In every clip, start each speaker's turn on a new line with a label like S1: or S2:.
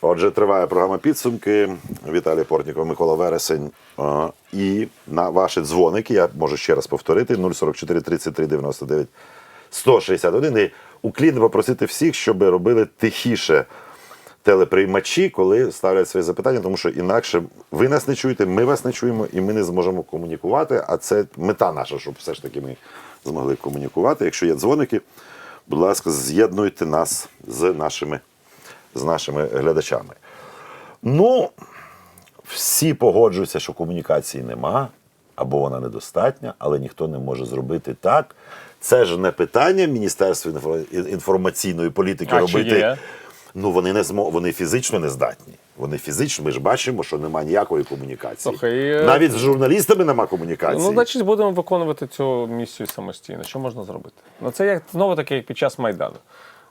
S1: Отже, триває програма підсумки. Віталій Портніков, Микола Вересень. І на ваші дзвоники, я можу ще раз повторити: 044 33 99 161. І уклінно попросити всіх, щоб робили тихіше телеприймачі, коли ставлять свої запитання, тому що інакше ви нас не чуєте, ми вас не чуємо, і ми не зможемо комунікувати. А це мета наша, щоб все ж таки ми змогли комунікувати. Якщо є дзвоники, будь ласка, з'єднуйте нас з нашими, з нашими глядачами. Ну, всі погоджуються, що комунікації нема, або вона недостатня, але ніхто не може зробити так. Це ж не питання Міністерства інформаційної політики
S2: А чи
S1: робити.
S2: є?
S1: Ну вони не змо... вони фізично не здатні. Вони фізично, ми ж бачимо, що немає ніякої комунікації.
S2: Слухай, е,
S1: Навіть з журналістами нема комунікації.
S2: Ну, значить, будемо виконувати цю місію самостійно. Що можна зробити? Ну, це як знову таки, як під час Майдану.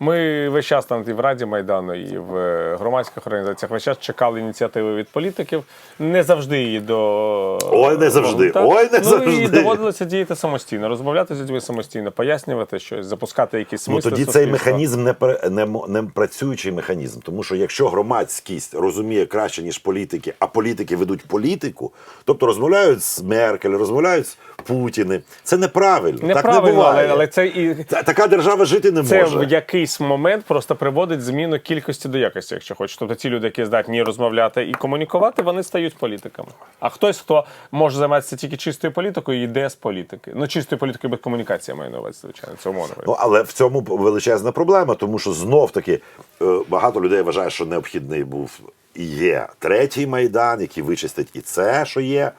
S2: Ми весь час там і в Раді Майдану, і в е, громадських організаціях весь час чекали ініціативи від політиків. Не завжди її до
S1: Ой, не завжди.
S2: Так.
S1: Ой, не
S2: ну,
S1: завжди.
S2: І доводилося діяти самостійно, розмовляти з людьми самостійно, пояснювати щось, запускати якісь
S1: Ну
S2: смисли
S1: тоді цей механізм не, не, не працюючий механізм. Тому що якщо громадськість розуміє краще, ніж політики, а політики ведуть політику, тобто розмовляють з Меркель, розмовляють з Путіним, це неправильно. так не буває.
S2: але, це і
S1: Така держава жити не
S2: Це
S1: може.
S2: в якийсь момент просто приводить зміну кількості до якості, якщо хочеш. Тобто ті люди, які здатні розмовляти і комунікувати, вони стають політиками. А хтось, хто може займатися тільки чистою політикою, йде з політики. Ну, чистою політикою без комунікації я маю на увазі, звичайно, це умовно.
S1: Ну, але в цьому величезна проблема, тому що знов таки е, багато людей вважає, що необхідний був і є третій майдан, який вичистить і це, що є.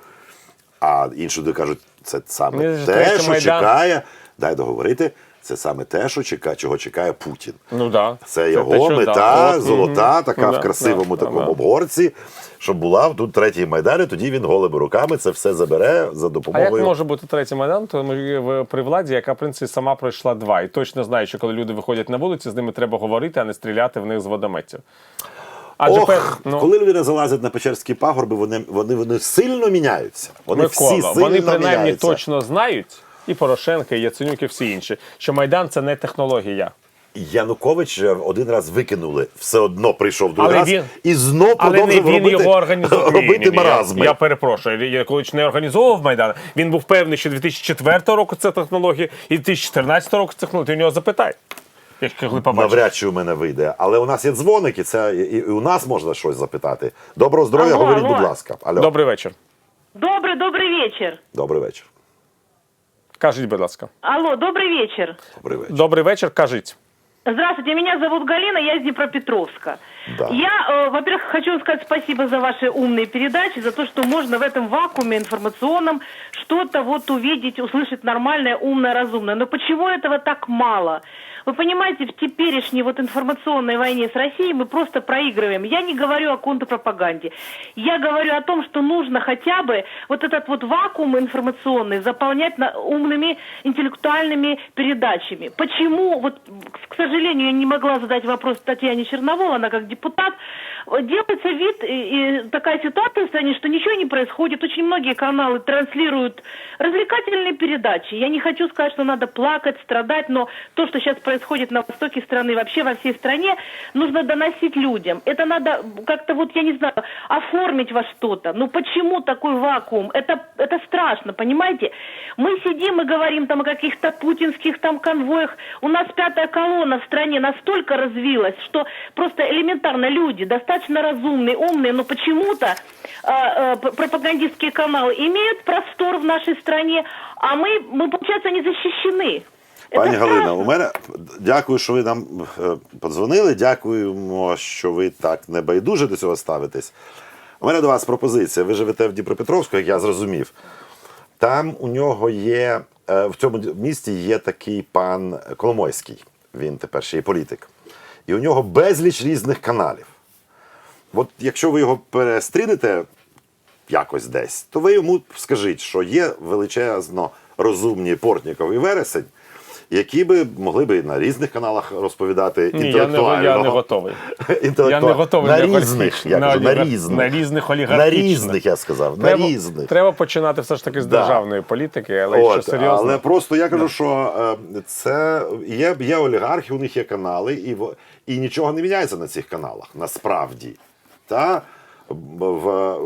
S1: А інші люди кажуть, це саме
S2: ж
S1: те, що
S2: Майдан.
S1: чекає. Дай договорити. Це саме те, що чекає, чого чекає Путін.
S2: Ну да.
S1: Це його
S2: те, що,
S1: мета
S2: да.
S1: Золота, така
S2: Да,
S1: в красивому
S2: да,
S1: такому
S2: да.
S1: обгорці, щоб була тут третій майдан, і тоді він голими руками це все забере за
S2: А
S1: допомогою.
S2: як може бути третій майдан, то при владі, яка в принципі сама пройшла два, і точно знає, що коли люди виходять на вулиці, з ними треба говорити, а не стріляти в них з водометів. Адже
S1: Ох,
S2: пер- ну,
S1: коли люди залазять на Печерські пагорби, вони, вони, вони сильно міняються. Вони
S2: Микола,
S1: всі сильно
S2: вони принаймні
S1: міняються.
S2: точно знають, і Порошенко, і Яценюк, і всі інші, що Майдан це не технологія.
S1: Янукович один раз викинули, все одно прийшов другий
S2: Але
S1: раз
S2: він-
S1: і знов
S2: Але не він
S1: робити,
S2: його організував.
S1: Робити маразми.
S2: Я, я перепрошую. Я коли не організовував Майдан, він був певний, що 2004 року це технологія, і 2014 року це технологія. Ти у нього запитай. Я ж коли побачив.
S1: Навряд чи у мене вийде. Але у нас є дзвоник, і це і, і у нас можна щось запитати. Доброго здоров'я,
S3: Алло,
S1: говоріть,
S3: алло.
S1: будь ласка. Алло.
S2: Добрий вечір.
S3: Добрый, добрый вечер.
S1: Добрий вечір.
S2: Кажіть, будь ласка.
S3: Алло, добрый вечер.
S1: Добрий вечір.
S2: Добрий вечір, кажіть.
S3: Здравствуйте, меня зовут Галина, я из Днепропетровска.
S1: Да.
S3: Я, э, во-первых, хочу сказать спасибо за ваши умные передачи, за то, что можно в этом вакууме информационном что-то вот увидеть, услышать нормальное, умное, разумное. Но почему этого так мало? Вы понимаете, в теперешней вот информационной войне с Россией мы просто проигрываем. Я не говорю о контрпропаганде. Я говорю о том, что нужно хотя бы вот этот вот вакуум информационный заполнять на- умными интеллектуальными передачами. Почему, вот, к сожалению, я не могла задать вопрос Татьяне Черновой, она как депутат, делается вид и, такая ситуация в что ничего не происходит. Очень многие каналы транслируют развлекательные передачи. Я не хочу сказать, что надо плакать, страдать, но то, что сейчас происходит на востоке страны, вообще во всей стране, нужно доносить людям. Это надо как-то вот, я не знаю, оформить во что-то. Ну почему такой вакуум? Это, это страшно, понимаете? Мы сидим и говорим там о каких-то путинских там конвоях. У нас пятая колонна в стране настолько развилась, что просто элементарно люди, достаточно разумные, умные, но почему-то э, э, п- пропагандистские каналы имеют простор в нашей стране, а мы, мы получается, не защищены. Это
S1: Пані Галина,
S3: страшно.
S1: у мене дякую, що ви нам е, подзвонили. Дякуємо, що ви так небайдуже до цього ставитесь. У мене до вас пропозиція. Ви живете в Дніпропетровську, як я зрозумів. Там у нього є е, в цьому місті є такий пан Коломойський. Він тепер ще й політик. І у нього безліч різних каналів. От якщо ви його перестрінете якось десь, то ви йому скажіть, що є величезно розумні Портніков і Вересень, які би могли би на різних каналах розповідати
S2: Ні, я не,
S1: інтелектуально.
S2: я не готовий.
S1: Інтелектуально.
S2: Я не готовий
S1: на
S2: для
S1: різних,
S2: олігархічних.
S1: я кажу, на різних.
S2: на різних
S1: На різних, я сказав,
S2: Треба,
S1: на різних.
S2: треба починати все ж таки з
S1: Да.
S2: державної політики, але якщо
S1: От,
S2: серйозно.
S1: але просто я кажу, що е, це є, є олігархи, у них є канали, і, і нічого не міняється на цих каналах, насправді. Та? В,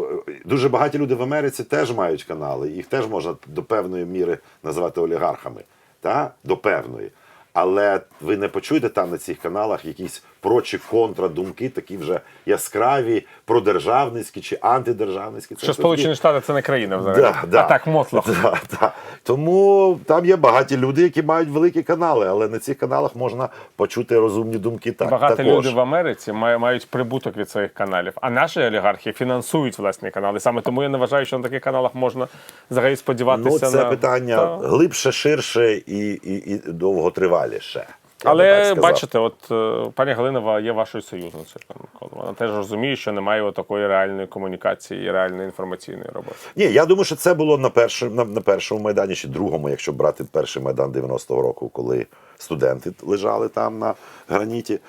S1: дуже багаті люди в Америці теж мають канали, їх теж можна до певної міри називати олігархами. Та? До певної. Але ви не почуєте там на цих каналах якісь про чи контра думки, такі вже яскраві, продержавницькі чи антидержавницькі. Це
S2: що Сполучені Штати це не країна взагалі.
S1: Да, да.
S2: А так мотлох.
S1: Да, да. Тому там є багаті люди, які мають великі канали, але на цих каналах можна почути розумні думки. Так,
S2: Багато
S1: також.
S2: людей в Америці мають прибуток від своїх каналів, а наші олігархи фінансують власні канали. Саме тому я не вважаю, що на таких каналах можна взагалі сподіватися
S1: Ну, це
S2: на
S1: питання
S2: Та.
S1: глибше, ширше і, і, і довготриваліше.
S2: Але бачите, от е, пані Галинова є вашою союзницею. Вона теж розуміє, що немає такої реальної комунікації і реальної інформаційної роботи.
S1: Ні, я думаю, що це було на, першому, на, на першому майдані чи другому, якщо брати перший майдан 90-го року, коли студенти лежали там на граніті.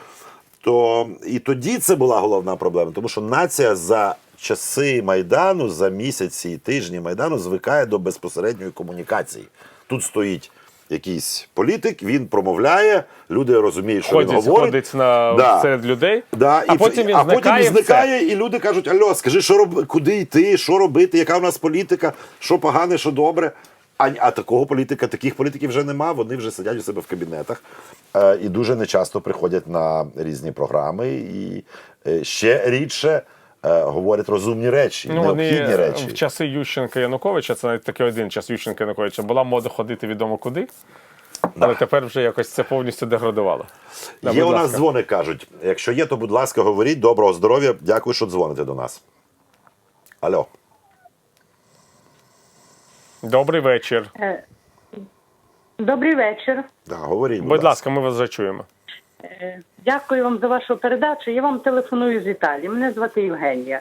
S1: То і тоді це була головна проблема, тому що нація за часи майдану, за місяці і тижні майдану звикає до безпосередньої комунікації. Тут стоїть якийсь політик, він промовляє, люди розуміють, що він
S2: Ходить,
S1: говорить.
S2: ходить на
S1: Да.
S2: серед людей,
S1: Да,
S2: а
S1: і,
S2: потім він
S1: а
S2: зникає.
S1: потім
S2: і
S1: зникає, і люди кажуть: Альо, скажи, що роб... куди йти, що робити, яка в нас політика, що погане, що добре. А, а такого політика, таких політиків вже нема. Вони вже сидять у себе в кабінетах е, і дуже нечасто приходять на різні програми і е, ще рідше говорять розумні речі,
S2: Ну, вони
S1: необхідні речі.
S2: в часи Ющенка Януковича, це навіть такий один час Ющенка Януковича, була мода ходити відомо куди. Але тепер вже якось це повністю деградувало. Да,
S1: Є у нас дзвони, кажуть. Якщо є, то будь ласка, говоріть. Доброго здоров'я. Дякую, що дзвоните до нас. Алло.
S2: Добрий вечір.
S4: Е, Добрий вечір.
S1: Да, говоріть, будь,
S2: Будь ласка, ми вас вже чуємо.
S4: Е, Дякую вам за вашу передачу. Я вам телефоную з Італії. Мене звати Євгенія.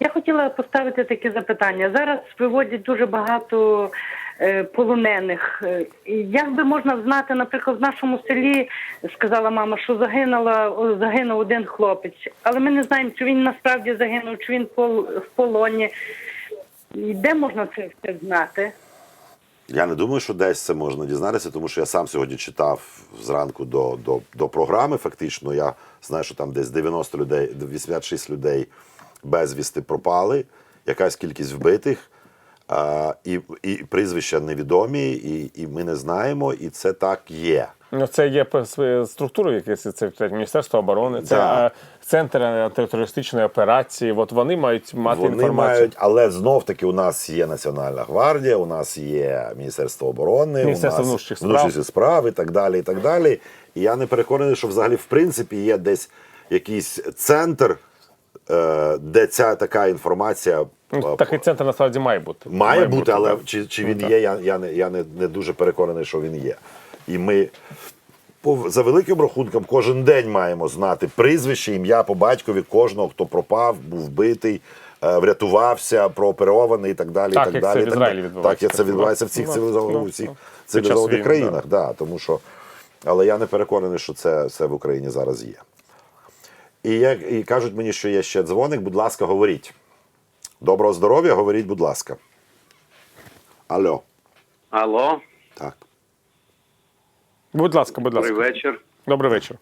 S4: Я хотіла поставити таке запитання. Зараз виводять дуже багато е, полонених. Е, Як би можна знати, наприклад, в нашому селі сказала мама, що загинула загинув один хлопець, але ми не знаємо, чи він насправді загинув, чи він пол- в полоні. І Де можна це все знати?
S1: Я не думаю, що десь це можна дізнатися, тому що я сам сьогодні читав зранку до, до, до програми. Фактично, я знаю, що там десь 90 людей, 86 людей безвісти пропали, якась кількість вбитих, а, і, і прізвища невідомі, і, і ми не знаємо, і це так є.
S2: Ну, це є структури, якісь це Міністерство оборони, це
S1: Да.
S2: е, центр антитерористичної операції. От вони мають мати
S1: Вони
S2: інформацію.
S1: мають, але знов таки у нас є Національна гвардія, у нас є Міністерство оборони,
S2: Міністерство
S1: у нас
S2: внутрішніх справ.
S1: внутрішні справи і так далі. І так далі. І я не переконаний, що взагалі в принципі є десь якийсь центр, е, де ця така інформація.
S2: Ну,
S1: е,
S2: Такий центр насправді має бути.
S1: Має бути, але чи, чи він
S2: Ну,
S1: є, я, я, не, я не, не дуже переконаний, що він є. І ми за великим рахунком кожен день маємо знати прізвище, ім'я по батькові кожного, хто пропав, був вбитий, е, врятувався, прооперований і так далі.
S2: Так,
S1: і так
S2: як
S1: далі,
S2: це в Ізраїлі відбувається.
S1: Так, як це відбувається в всіх
S2: Ну,
S1: цивілізованих,
S2: ну,
S1: у всіх
S2: ну, під час
S1: цивілізованих країнах. Да. тому що, але я не переконаний, що це все в Україні зараз є. І, як, і кажуть мені, що є ще дзвоник, будь ласка, говоріть. Доброго здоров'я, говоріть, будь ласка. Алло.
S5: Алло,
S1: Так.
S2: Будь ласка, будь ласка.
S5: добрий вечір.
S2: Добрий вечір.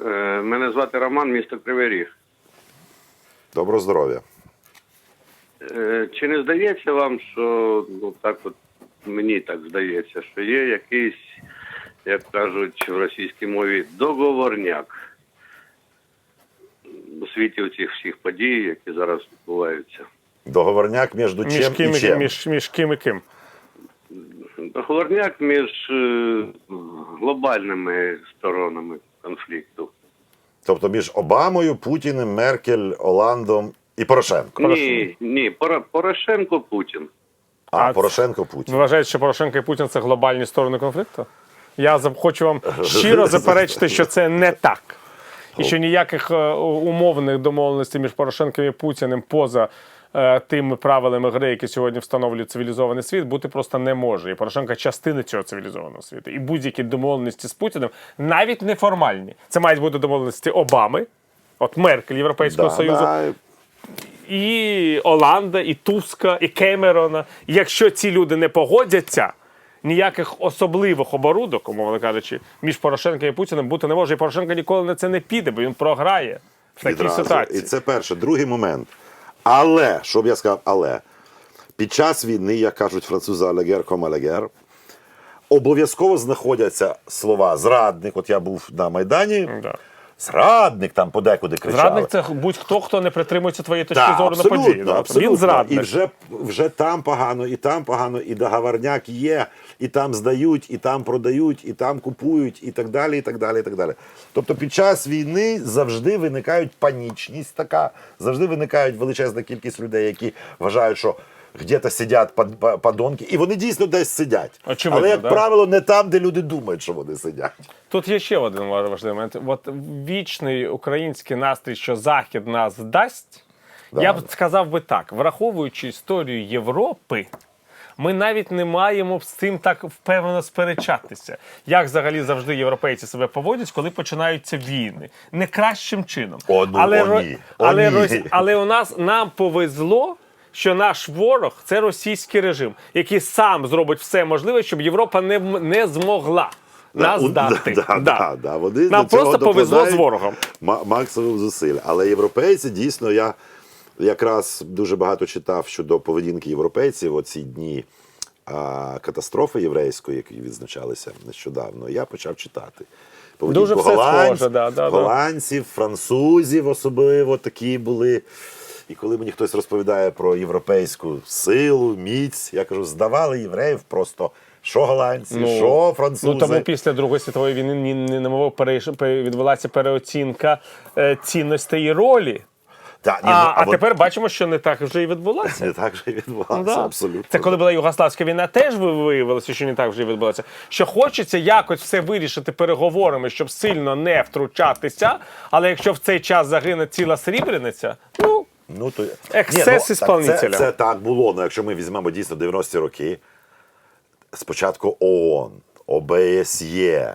S5: Е, мене звати Роман, місто Кривий Ріг.
S1: Доброго здоров'я.
S5: Е, чи не здається вам, що ну так от мені так здається, що є якийсь, як кажуть в російській мові, договорняк у світі цих всіх подій, які зараз відбуваються.
S1: Договорняк між
S2: Між
S1: чим
S2: ким,
S1: і
S2: і,
S1: чим.
S2: між, між ким і ким?
S5: Договорняк між е, глобальними сторонами конфлікту.
S1: Тобто між Обамою, Путіним, Меркель, Оландом і Порошенко.
S5: Ні, ні, Порошенко Путін.
S1: А,
S2: А,
S1: Порошенко
S2: Ви
S1: Путін.
S2: вважаєте, що Порошенко і Путін це глобальні сторони конфлікту? Я хочу вам щиро заперечити, що це не так. І що ніяких е, умовних домовленостей між Порошенком і Путіним поза тими правилами гри, які сьогодні встановлює цивілізований світ, бути просто не може. І Порошенко частина цього цивілізованого світу. І будь-які домовленості з Путіним, навіть неформальні, це мають бути домовленості Обами, от Меркель Європейського
S1: Да,
S2: Союзу,
S1: да,
S2: і Оланда, і Туска, і Кемерона. Якщо ці люди не погодяться, ніяких особливих оборудок, умовно кажучи, між Порошенком і Путіним бути не може. І Порошенко ніколи на це не піде, бо він програє в такій
S1: відразу.
S2: ситуації.
S1: І це перше. Другий момент. Але, що б я сказав, але під час війни, як кажуть французи, алегер ком алегер, обов'язково знаходяться слова зрадник. От я був на Майдані.
S2: Да.
S1: Зрадник там подекуди кричали.
S2: Зрадник це будь-хто, хто не притримується твоєї точки
S1: Так,
S2: зору на події. Да?
S1: абсолютно.
S2: Він зрадник.
S1: І вже, вже там погано, і там погано, і договорняк є, і там здають, і там продають, і там купують, і так далі, і так далі, і так далі. Тобто під час війни завжди виникають панічність така, завжди виникають величезна кількість людей, які вважають, що где-то сидять па- подонки, і вони дійсно десь сидять.
S2: Очевидно,
S1: Але, як
S2: да?
S1: правило, не там, де люди думають, що вони сидять.
S2: Тут є ще один важливий момент. От вічний український настрій, що Захід нас дасть,
S1: Да.
S2: я б сказав би так: враховуючи історію Європи. Ми навіть не маємо з цим так впевнено сперечатися. Як взагалі завжди європейці себе поводять, коли починаються війни? Не кращим чином.
S1: О, ну,
S2: але,
S1: о, ні. О,
S2: але,
S1: ні.
S2: Рос- але у нас нам повезло, що наш ворог це російський режим, який сам зробить все можливе, щоб Європа не, не змогла нас
S1: у-
S2: дати.
S1: Да, да, да, да. Вони
S2: Нам просто повезло з ворогом.
S1: ма- максимум зусиль. Але європейці дійсно я якраз дуже багато читав щодо поведінки європейців оці дні а, катастрофи єврейської, які відзначалися нещодавно. Я почав читати. Поведінку
S2: Дуже все схоже, да, да, да.
S1: голландців, французів особливо такі були. І коли мені хтось розповідає про європейську силу, міць, я кажу, здавали євреїв просто що голландці, що французи.
S2: Ну тому після Другої світової війни ні, ні, немов перейш- пере- відбулася переоцінка е, цінностей і ролі.
S1: Та, ні,
S2: А,
S1: ну,
S2: а
S1: от
S2: тепер бачимо, що не так вже і відбулася.
S1: не так же і відбувалося,
S2: Ну, Да.
S1: абсолютно.
S2: Це коли була Югославська війна, теж ви- виявилося, що не так вже і відбулося. Що хочеться якось все вирішити переговорами, щоб сильно не втручатися. Але якщо в цей час загине ціла срібрениця, ну
S1: Ну, то...
S2: Екцес
S1: Ні, ну,
S2: ісполнителя.
S1: Це, це так було. Ну, якщо ми візьмемо дійсно 90-ті роки, спочатку ООН, ОБСЄ,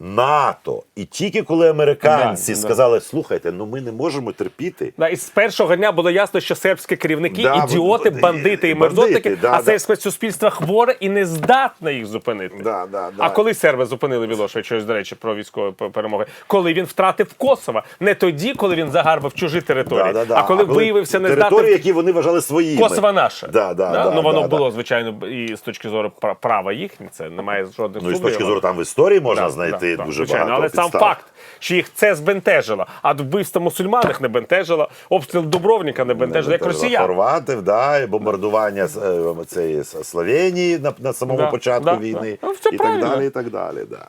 S1: НАТО. І тільки коли американці
S2: Да, да.
S1: сказали, слухайте, ну ми не можемо терпіти.
S2: Да, і з першого дня було ясно, що сербські керівники
S1: Да,
S2: ідіоти,
S1: бандити,
S2: бандити і мерзотники,
S1: да,
S2: а
S1: да.
S2: сербське суспільство хворе і не здатне їх зупинити.
S1: Да, да, да.
S2: А коли серби зупинили Мілошевича, ось, до речі, про військові перемоги, коли він втратив Косово, не тоді, коли він загарбав чужі території,
S1: Да, да, да.
S2: а коли виявився не
S1: території,
S2: здатним
S1: які вони вважали своїми.
S2: Косово наше.
S1: Да, да, да,
S2: ну воно
S1: да,
S2: було,
S1: да.
S2: звичайно, і з точки зору пра- права їхнє, це немає жодних
S1: Ну і з точки зору там в історії можна
S2: Да,
S1: знайти
S2: да, да,
S1: дуже
S2: звичайно.
S1: багато
S2: Але сам факт, що їх це збентежило, а вбивство мусульманах не бентежило, обстріл Дубровника не бентежило, як
S1: Теж
S2: росіян.
S1: Хорватів, да, і бомбардування е, цієї Словенії на, на самому
S2: Да,
S1: початку
S2: да,
S1: війни
S2: да. Ну,
S1: і
S2: правильно.
S1: так далі. І так далі да.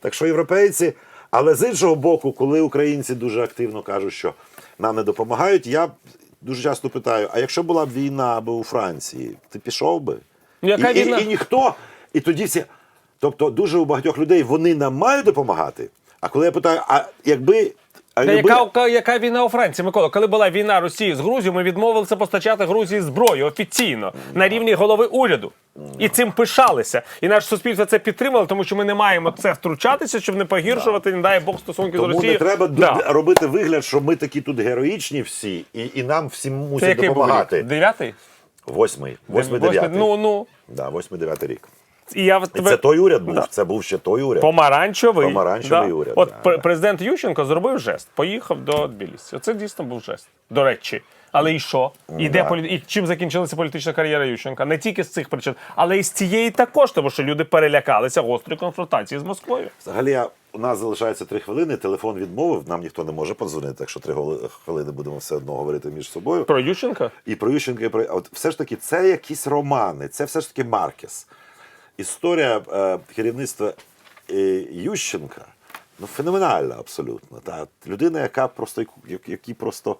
S1: Так що європейці, але з іншого боку, коли українці дуже активно кажуть, що нам не допомагають, я дуже часто питаю: а якщо була б війна або у Франції, ти пішов би?
S2: Ну, яка
S1: і,
S2: війна?
S1: І, і ніхто. І тоді всі. Тобто, дуже у багатьох людей вони нам мають допомагати. А коли я питаю, а якби. А
S2: Та
S1: якби...
S2: яка, яка війна у Франції, Микола? Коли була війна Росії з Грузією, ми відмовилися постачати Грузії зброю офіційно на рівні голови уряду. І цим пишалися. І наше суспільство це підтримало, тому що ми не маємо це втручатися, щоб не погіршувати, не дай Бог, стосунки з
S1: Тому
S2: Росією.
S1: не треба
S2: Да.
S1: робити вигляд, що ми такі тут героїчні всі, і, і нам всім
S2: Це
S1: мусять
S2: який був рік?
S1: допомагати.
S2: Дев'ятий?
S1: Восьмий, восьмий,
S2: Восьмий?
S1: дев'ятий.
S2: Ну, ну.
S1: Да, восьмий, дев'ятий рік.
S2: І я
S1: І це той уряд був,
S2: Да.
S1: це був ще той уряд.
S2: Помаранчевий.
S1: Помаранчевий уряд,
S2: От
S1: да,
S2: пр-
S1: да.
S2: президент Ющенко зробив жест, поїхав до Тбілісі. Оце дійсно був жест. До речі. Але і що? І, де
S1: да.
S2: полі... і чим закінчилася політична кар'єра Ющенка? Не тільки з цих причин, але і з цієї також, тому що люди перелякалися гострої конфронтації з Москвою.
S1: Взагалі, у нас залишається три хвилини, телефон відмовив, нам ніхто не може подзвонити, так що три хвилини будемо все одно говорити між собою.
S2: Про Ющенка?
S1: І про Ющенка, і про от все ж таки, це якісь романи, це все ж таки Маркес. Історія е, керівництва е, Ющенка ну, феноменальна абсолютно. Та людина, яка просто як- який просто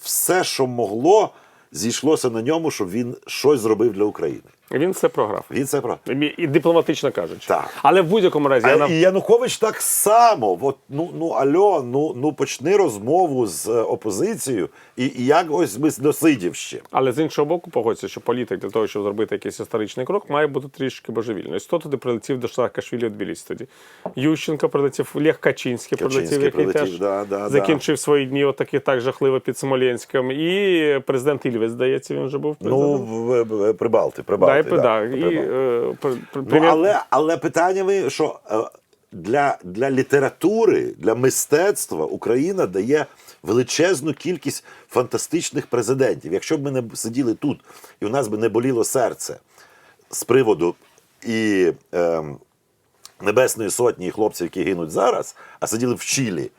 S1: все, що могло, зійшлося на ньому, щоб він щось зробив для України.
S2: Він все програв.
S1: Він це про.
S2: І, дипломатично кажучи.
S1: Так.
S2: Але в будь-якому разі
S1: А,
S2: я нам...
S1: І Янукович так само. От, ну, ну альо, ну, ну почни розмову з е, опозицією, і, і як ось ми досидів ще.
S2: Але з іншого боку, погодься, що політик для того, щоб зробити якийсь історичний крок, має бути трішки божевільним. Ось Хто туди прилетів до Саакашвілі відбілість тоді? Ющенко прилетів, Лех Качинський, прилетів, який
S1: прилетів,
S2: теж
S1: да, да,
S2: закінчив свої дні отакі так жахливо під Смоленськом. І президент Ільвець, здається, він вже був
S1: Ну,
S2: президентом.
S1: в, в, Прибалти,
S2: да,
S1: Да,
S2: да, і, е,
S1: Ну, але, але питання ви, що е, для, для літератури, для мистецтва Україна дає величезну кількість фантастичних президентів. Якщо б ми не сиділи тут, і у нас би не боліло серце з приводу і ем, Небесної сотні і хлопців, які гинуть зараз, а сиділи в Чилі,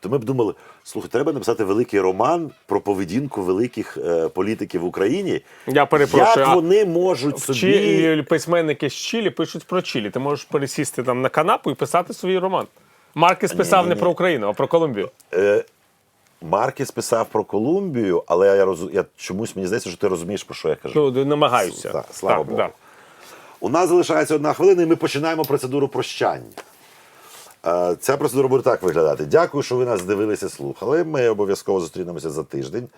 S1: то ми б думали: слухай, треба написати великий роман про поведінку великих е, політиків в Україні.
S2: Я перепрошую,
S1: Як вони можуть собі.
S2: Чилі, письменники з Чилі пишуть про Чилі. Ти можеш пересісти там на канапу і писати свій роман. Маркес писав не про Україну, а про Колумбію.
S1: Маркіс писав про Колумбію, але я, роз... я чомусь мені здається, що ти розумієш, про що я кажу.
S2: Ну, намагаюся.
S1: Слава
S2: Так,
S1: Богу.
S2: да.
S1: У нас залишається одна хвилина, і ми починаємо процедуру прощання. Е, Ця процедура буде так виглядати. Дякую, що ви нас дивилися, слухали. Ми обов'язково зустрінемося за тиждень.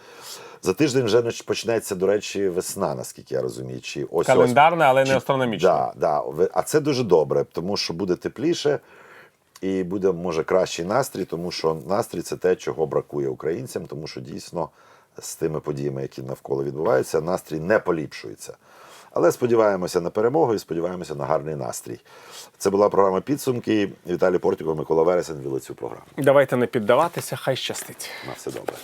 S1: За тиждень вже почнеться, до речі, весна, наскільки я розумію. Чи ось
S2: Календарна, але
S1: Чи-
S2: не астрономічна.
S1: Да, да. А це дуже добре, тому що буде тепліше і буде, може, кращий настрій, тому що настрій це те, чого бракує українцям, тому що дійсно з тими подіями, які навколо відбуваються, настрій не поліпшується. Але сподіваємося на перемогу і сподіваємося на гарний настрій. Це була програма підсумки. Віталій Портіков, Микола Вересен вели цю програму.
S2: Давайте не піддаватися, хай щастить.
S1: На все добре.